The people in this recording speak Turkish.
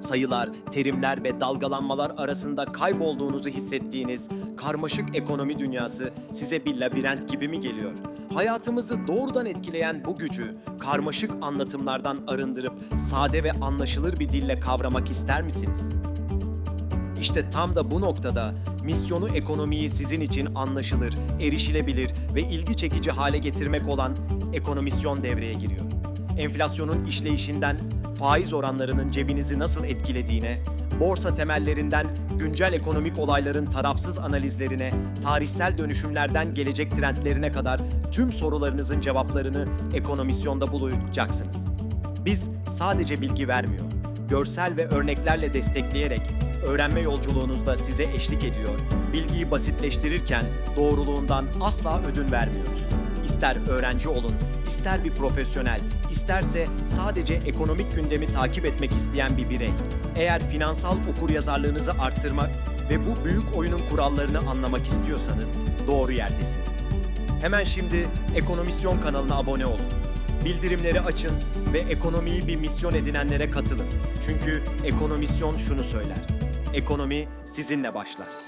Sayılar, terimler ve dalgalanmalar arasında kaybolduğunuzu hissettiğiniz karmaşık ekonomi dünyası size bir labirent gibi mi geliyor? Hayatımızı doğrudan etkileyen bu gücü karmaşık anlatımlardan arındırıp sade ve anlaşılır bir dille kavramak ister misiniz? İşte tam da bu noktada misyonu ekonomiyi sizin için anlaşılır, erişilebilir ve ilgi çekici hale getirmek olan ekonomisyon devreye giriyor. Enflasyonun işleyişinden faiz oranlarının cebinizi nasıl etkilediğine, borsa temellerinden güncel ekonomik olayların tarafsız analizlerine, tarihsel dönüşümlerden gelecek trendlerine kadar tüm sorularınızın cevaplarını ekonomisyonda bulacaksınız. Biz sadece bilgi vermiyor, görsel ve örneklerle destekleyerek öğrenme yolculuğunuzda size eşlik ediyor. Bilgiyi basitleştirirken doğruluğundan asla ödün vermiyoruz. İster öğrenci olun, ister bir profesyonel, isterse sadece ekonomik gündemi takip etmek isteyen bir birey. Eğer finansal okuryazarlığınızı artırmak ve bu büyük oyunun kurallarını anlamak istiyorsanız doğru yerdesiniz. Hemen şimdi Ekonomisyon kanalına abone olun. Bildirimleri açın ve ekonomiyi bir misyon edinenlere katılın. Çünkü ekonomisyon şunu söyler. Ekonomi sizinle başlar.